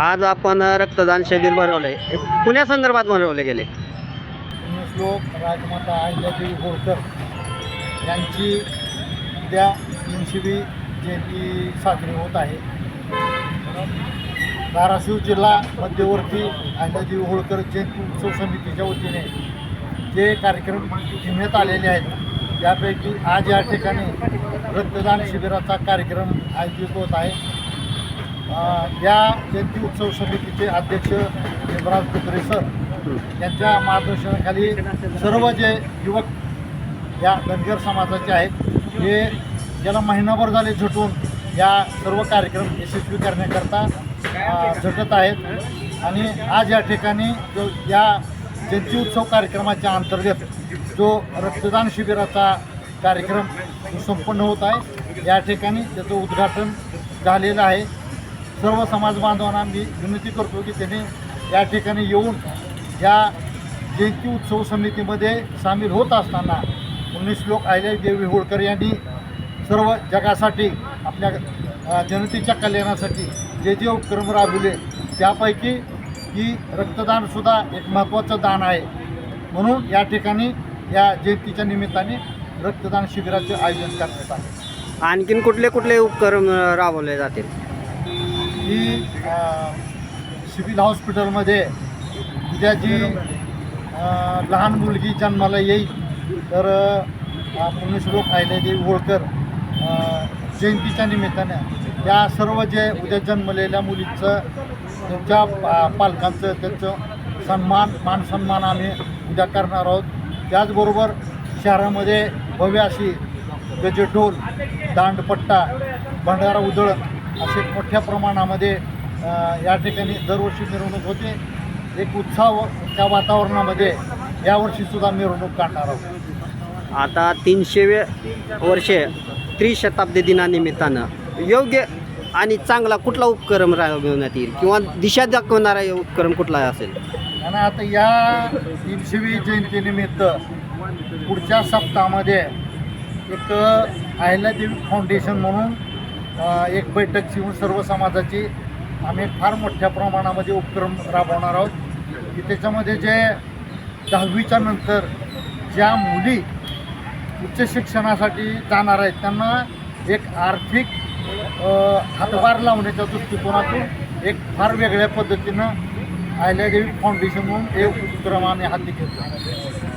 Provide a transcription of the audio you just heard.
आज आपण रक्तदान शिबिर भरवलंय. पुण्यासंदर्भात भरवले गेले? श्लोक राजमाता अहिल्यादेवी होळकर यांची उद्या तीनशेवी जयंती साजरी होत आहे. धाराशिव जिल्हा मध्यवर्ती अहिल्यादेवी होळकर जयंती उत्सव समितीच्या वतीने जे कार्यक्रम घेण्यात आलेले आहेत त्यापैकी आज या ठिकाणी रक्तदान शिबिराचा कार्यक्रम आयोजित होत आहे. या जयंती उत्सव समितीचे अध्यक्ष भीमराज कुत्रे सर यांच्या मार्गदर्शनाखाली सर्व जे युवक या धनगर समाजाचे आहेत हे ज्याला महिनाभर झाले झटून या सर्व कार्यक्रम यशस्वी करण्याकरता झटत आहेत. आणि आज या ठिकाणी जो या जयंती उत्सव कार्यक्रमाच्या अंतर्गत जो रक्तदान शिबिराचा कार्यक्रम संपन्न होत आहे या ठिकाणी त्याचं उद्घाटन झालेलं आहे. सर्व समाज बांधवांना मी विनंती करतो की त्यांनी या ठिकाणी येऊन या जयंती उत्सव समितीमध्ये सामील होत असताना उन्नीस लोक अहिल्या देवी होळकर यांनी सर्व जगासाठी आपल्या जनतेच्या कल्याणासाठी जे जे उपक्रम राबविले त्यापैकी ही रक्तदानसुद्धा एक महत्त्वाचं दान आहे. म्हणून या ठिकाणी या जयंतीच्या निमित्ताने रक्तदान शिबिराचे आयोजन करण्यात आले. आणखीन कुठले कुठले उपक्रम राबवले जातील? ही सिव्हिल हॉस्पिटलमध्ये उद्या जी लहान मुलगी जन्माला येईल. तर अ, लोक आहे होळकर अ, जयंतीच्या निमित्तानं त्या सर्व जे उद्या जन्मलेल्या मुलीचं त्यांच्या पा पालकांचं त्यांचं सन्मान मानसन्मान आम्ही उद्या करणार आहोत. त्याचबरोबर शहरामध्ये भव्य अशी गजढोल दांडपट्टा भंडारा उधळण असे मोठ्या प्रमाणामध्ये या ठिकाणी दरवर्षी मिरवणूक होते. एक उत्साह त्या वातावरणामध्ये यावर्षीसुद्धा मिरवणूक काढणार आहोत. आता तीनशे वर्षे त्रिशताब्दी दिनानिमित्तानं योग्य आणि चांगला कुठला उपक्रम राबवण्यात येईल? किंवा दिशा दाखवणारा उपक्रम कुठला असेल? आणि आता या तीनशेवी जयंतीनिमित्त पुढच्या सप्ताहामध्ये एक अहिल्यादेवी फाउंडेशन म्हणून एक बैठक घेऊन सर्व समाजाची आम्ही फार मोठ्या प्रमाणामध्ये उपक्रम राबवणार आहोत. की त्याच्यामध्ये जे दहावीच्या नंतर ज्या मुली उच्च शिक्षणासाठी जाणार आहेत त्यांना एक आर्थिक हातभार लावण्याच्या दृष्टिकोनातून एक फार वेगळ्या पद्धतीनं आयल्यादेवी फाउंडेशन म्हणून हे उपक्रम आम्ही हाती घेतो